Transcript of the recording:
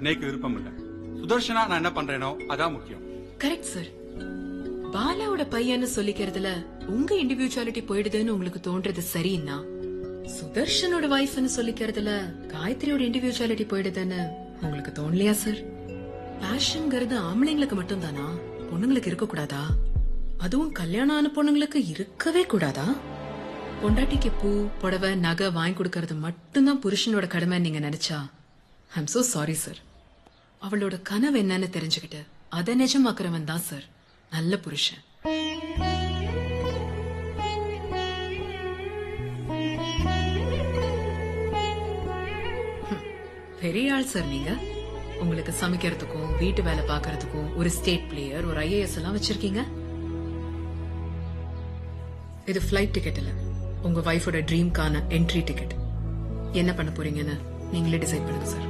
நேக்கு விருப்பம் இல்ல. சுதர்ஷனா நான் என்ன பண்றேனோ அதான் முக்கியம். Correct sir. பாலாவோட பையன்னு சொல்லிக்கிறதுல உங்க இண்டிவிஜுவாலிட்டி போயிடுதுன்னு உங்களுக்கு தோன்றது சரின்னா சுதர்ஷனோட வைஃப்னு சொல்லிக்கிறதுல காயத்ரியோட இண்டிவிஜுவாலிட்டி போயிடுதுன்னு உங்களுக்கு தோணலையா சார்? பேஷன்ங்கிறது ஆம்பளைங்களுக்கு மட்டும் தானா பொண்ணுங்களுக்கு இருக்க கூடாதா அதுவும் கல்யாணம் ஆன பொண்ணுங்களுக்கு இருக்கவே கூடாதா? பொண்டாட்டிக்கு பூ புடவை நகை வாங்கி கொடுக்கறது மட்டும்தான் புருஷனோட கடமை நீங்க நினைச்சா? ஐம் சோ சாரி சார் அவளோட கனவு என்னன்னு தெரிஞ்சுக்கிட்டு அதை நிஜமாக்குறவன் தான் சார் நல்ல புருஷன். பெரிய ஆள் சார் நீங்க. உங்களுக்கு சமைக்கிறதுக்கும் வீட்டு வேலை பார்க்கறதுக்கும் ஒரு ஸ்டேட் பிளேயர் ஒரு ஐஏஎஸ் எல்லாம் வச்சிருக்கீங்க? இது ஃபிளைட் டிக்கெட் இல்ல. உங்க வைஃபோட ட்ரீம்க்கான என்ட்ரி டிக்கெட் என்ன பண்ண போறீங்கன்னு நீங்களே டிசைட் பண்ணுங்க சார்